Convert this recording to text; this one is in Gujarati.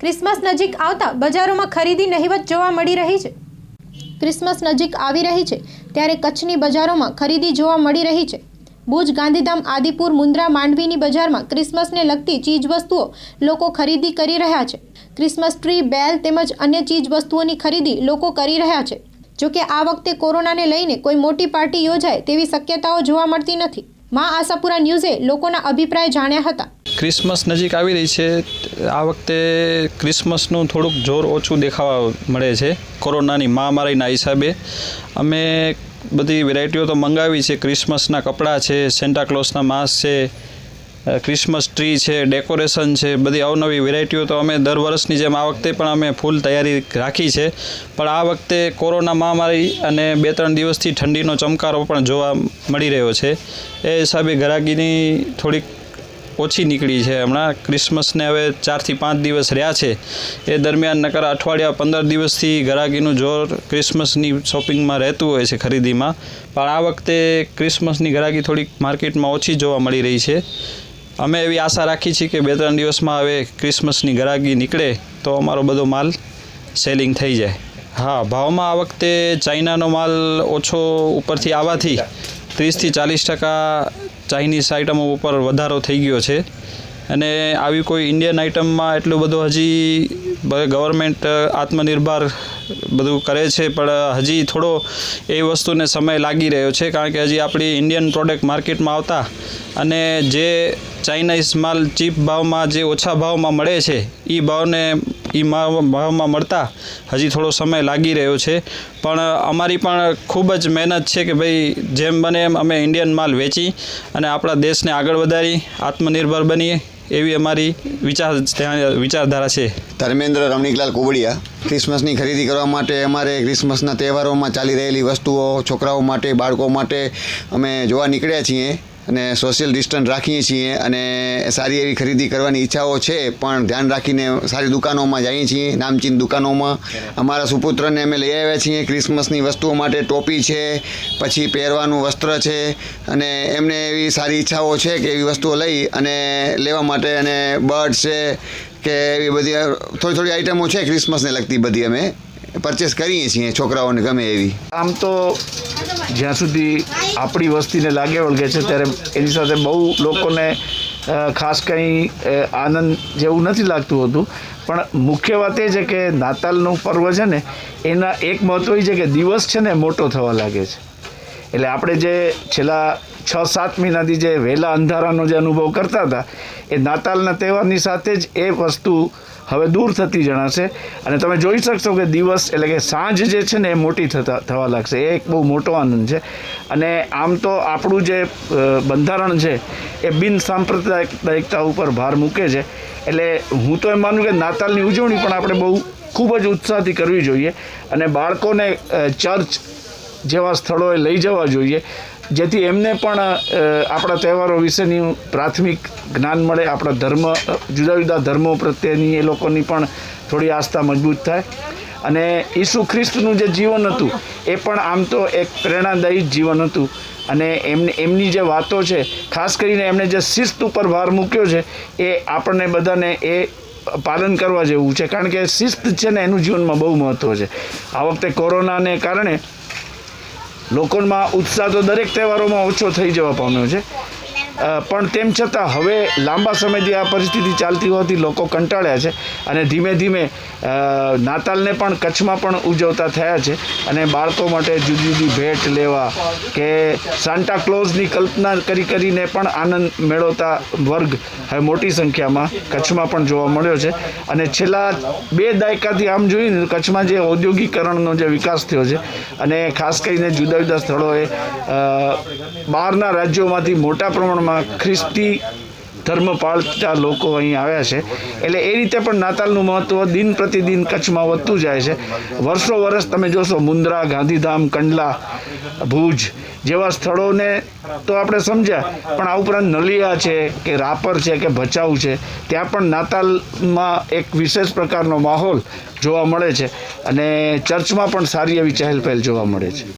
ક્રિસમસ નજીક આવતા બજારોમાં ખરીદી નહીવત જોવા મળી રહી છે. ક્રિસમસ નજીક આવી રહી છે ત્યારે કચ્છની બજારોમાં ખરીદી જોવા મળી રહી છે. ભુજ, ગાંધીધામ, આદિપુર, મુન્દ્રા, માંડવીની બજારમાં ક્રિસમસને લગતી ચીજવસ્તુઓ લોકો ખરીદી કરી રહ્યા છે. ક્રિસમસ ટ્રી, બેલ તેમજ અન્ય ચીજવસ્તુઓની ખરીદી લોકો કરી રહ્યા છે. જોકે આ વખતે કોરોનાને લઈને કોઈ મોટી પાર્ટી યોજાય તેવી શક્યતાઓ જોવા મળતી નથી. મા આશાપુરા ન્યૂઝે લોકોના અભિપ્રાય જાણ્યા હતા. ક્રિસમસ નજીક આવી રહી છે. આ વખતે ક્રિસમસનું થોડુંક જોર ઓછું દેખાવા મળે છે. કોરોનાની મહામારીના હિસાબે અમે બધી વેરાયટીઓ તો મંગાવી છે. ક્રિસમસના કપડાં છે સેન્ટાક્લોઝના માસ્ક છે ક્રિસમસ ટ્રી છે, ડેકોરેશન છે, બધી અવનવી વેરાયટીઓ તો અમે દર વર્ષની જેમ આ વખતે પણ અમે ફૂલ તૈયારી રાખી છે. પણ આ વખતે કોરોના મહામારી અને બે ત્રણ દિવસથી ઠંડીનો ચમકારો પણ જોવા મળી રહ્યો છે. એ હિસાબે ઘરાકીની થોડીક ઓછી નીકળી છે. હમણાં ક્રિસમસને હવે ચારથી પાંચ દિવસ રહ્યા છે. એ દરમિયાન નકર અઠવાડિયા પંદર દિવસથી ગરાગીનું જોર ક્રિસમસની શોપિંગમાં રહેતું હોય છે ખરીદીમાં. પણ આ વખતે ક્રિસમસની ગરાગી થોડીક માર્કેટમાં ઓછી જોવા મળી રહી છે. અમે એવી આશા રાખી છીએ કે બે ત્રણ દિવસમાં હવે ક્રિસમસની ગરાગી નીકળે તો અમારો બધો માલ સેલિંગ થઈ જાય. હા, ભાવમાં આ વખતે ચાઇનાનો માલ ઓછો ઉપરથી આવવાથી ત્રીસથી ચાલીસ ટકા ચાઇનીઝ આઇટમો ઉપર વધારો થઈ ગયો છે. અને આવી કોઈ ઇન્ડિયન આઇટમમાં એટલું બધું હજી ગવર્મેન્ટ આત્મનિર્ભર બધું કરે છે, પણ હજી થોડો એ વસ્તુને સમય લાગી રહ્યો છે, કારણ કે હજી આપણી ઇન્ડિયન પ્રોડક્ટ માર્કેટમાં આવતા અને જે ચાઇનીઝ માલ ચીપ ભાવમાં જે ઓછા ભાવમાં મળે છે એ ભાવને એ ભાવમાં મળતા હજી થોડો સમય લાગી રહ્યો છે. પણ અમારી પણ ખૂબ જ મહેનત છે કે ભાઈ જેમ બને એમ અમે ઇન્ડિયન માલ વેચી અને આપણા દેશને આગળ વધારી, આત્મનિર્ભર બનીએ. એવી અમારી વિચાર વિચારધારા છે. ધર્મેન્દ્ર રમણીકલાલ કોબડિયા, ક્રિસમસની ખરીદી કરવા માટે અમારે ક્રિસમસના તહેવારોમાં ચાલી રહેલી વસ્તુઓ, છોકરાઓ માટે, બાળકો માટે અમે જોવા નીકળ્યા છીએ. અને સોશિયલ ડિસ્ટન્સ રાખીએ છીએ અને સારી એવી ખરીદી કરવાની ઈચ્છાઓ છે, પણ ધ્યાન રાખીને સારી દુકાનોમાં જઈએ છીએ, નામચીન દુકાનોમાં. અમારા સુપુત્રને અમે લઈ આવ્યા છીએ, ક્રિસમસની વસ્તુઓ માટે ટોપી છે, પછી પહેરવાનું વસ્ત્ર છે, અને એમને એવી સારી ઈચ્છાઓ છે કે એવી વસ્તુઓ લઈ અને લેવા માટે અને બર્ડ છે, કે એવી બધી, થોડી થોડી આઈટમો છે ક્રિસમસને લગતી બધી અમે. પરચેસ કરીએ છીએ, છોકરાઓને ગમે એવી. આમ તો જ્યાં સુધી આપણી વસ્તીને લાગે, વળગે છે, ત્યારે એની સાથે બહુ લોકોને ખાસ કંઈ આનંદ જેવું નથી લાગતું હોતું. પણ મુખ્ય વાત એ છે કે નાતાલનું પર્વ છે ને, એના એક મહત્વ એ છે કે દિવસ છે ને મોટો થવા લાગે છે. એટલે આપણે જે છેલ્લા છ સાત મહિનાથી જે વહેલા અંધારાનો જે અનુભવ કરતા હતા, એ નાતાલના તહેવારની સાથે જ એ વસ્તુ હવે દૂર થતી જણાશે. અને તમે જોઈ શકશો કે દિવસ એટલે કે સાંજ જે છે ને એ મોટી થતા, થવા લાગશે. એ એક બહુ મોટો આનંદ છે. અને આમ તો આપણું જે બંધારણ છે, એ બિન સાંપ્રદાયિકતા ઉપર ભાર મૂકે છે. એટલે હું તો એમ માનું કે નાતાલની ઉજવણી પણ આપણે બહુ ખૂબ જ ઉત્સાહથી કરવી જોઈએ. અને બાળકોને ચર્ચ જેવા સ્થળોએ લઈ જવા જોઈએ. જેથી એમને પણ આપણા તહેવારો વિશેની પ્રાથમિક જ્ઞાન મળે. આપણા ધર્મ જુદા જુદા ધર્મો પ્રત્યેની એ લોકોની પણ થોડી આસ્થા મજબૂત થાય. અને ઈસુ ખ્રિસ્તનું જે જીવન હતું, એ પણ આમ તો એક પ્રેરણાદાયી જીવન હતું. અને એમને, એમની જે વાતો છે, ખાસ કરીને એમણે જે શિસ્ત ઉપર ભાર મૂક્યો છે, એ આપણને બધાને એ પાલન કરવા જેવું છે. કારણ કે શિસ્ત છે ને, એનું જીવનમાં બહુ મહત્ત્વ છે. આ વખતે કોરોનાને કારણે લોકોમાં ઉત્સાહ તો દરેક તહેવારોમાં ઓછો થઈ જવા પામ્યો છે. પણ તેમ છતાં હવે લાંબા સમયથી આ પરિસ્થિતિ ચાલતી હોવાથી લોકો કંટાળ્યા છે અને ધીમે ધીમે નાતાલને પણ કચ્છમાં પણ ઉજવતા થયા છે અને બાળકો માટે જુદી જુદી ભેટ લેવા કે સાન્ટા ક્લોઝની કલ્પના કરી કરીને પણ આનંદ મેળવતા વર્ગ હવે મોટી સંખ્યામાં કચ્છમાં પણ જોવા મળ્યો છે. અને છેલ્લા બે દાયકાથી આમ જોઈને કચ્છમાં જે ઔદ્યોગિકરણનો જે વિકાસ થયો છે અને ખાસ કરીને જુદા જુદા સ્થળોએ બહારના રાજ્યોમાંથી મોટા પ્રમાણમાં ખ્રિસ્તી ધર્મ પાળતા લોકો અહીં આવ્યા છે. એટલે એ રીતે પણ નાતાલનું મહત્ત્વ દિન પ્રતિદિન કચ્છમાં વધતું જાય છે. વર્ષો વર્ષ તમે જોશો મુન્દ્રા, ગાંધીધામ, કંડલા, ભુજ જેવા સ્થળોને તો આપણે સમજ્યા. પણ આ ઉપરાંત નલિયા છે કે રાપર છે કે ભચાઉ છે, ત્યાં પણ નાતાલમાં એક વિશેષ પ્રકારનો માહોલ જોવા મળે છે. અને ચર્ચમાં પણ સારી એવી ચહેલ પહેલ જોવા મળે છે.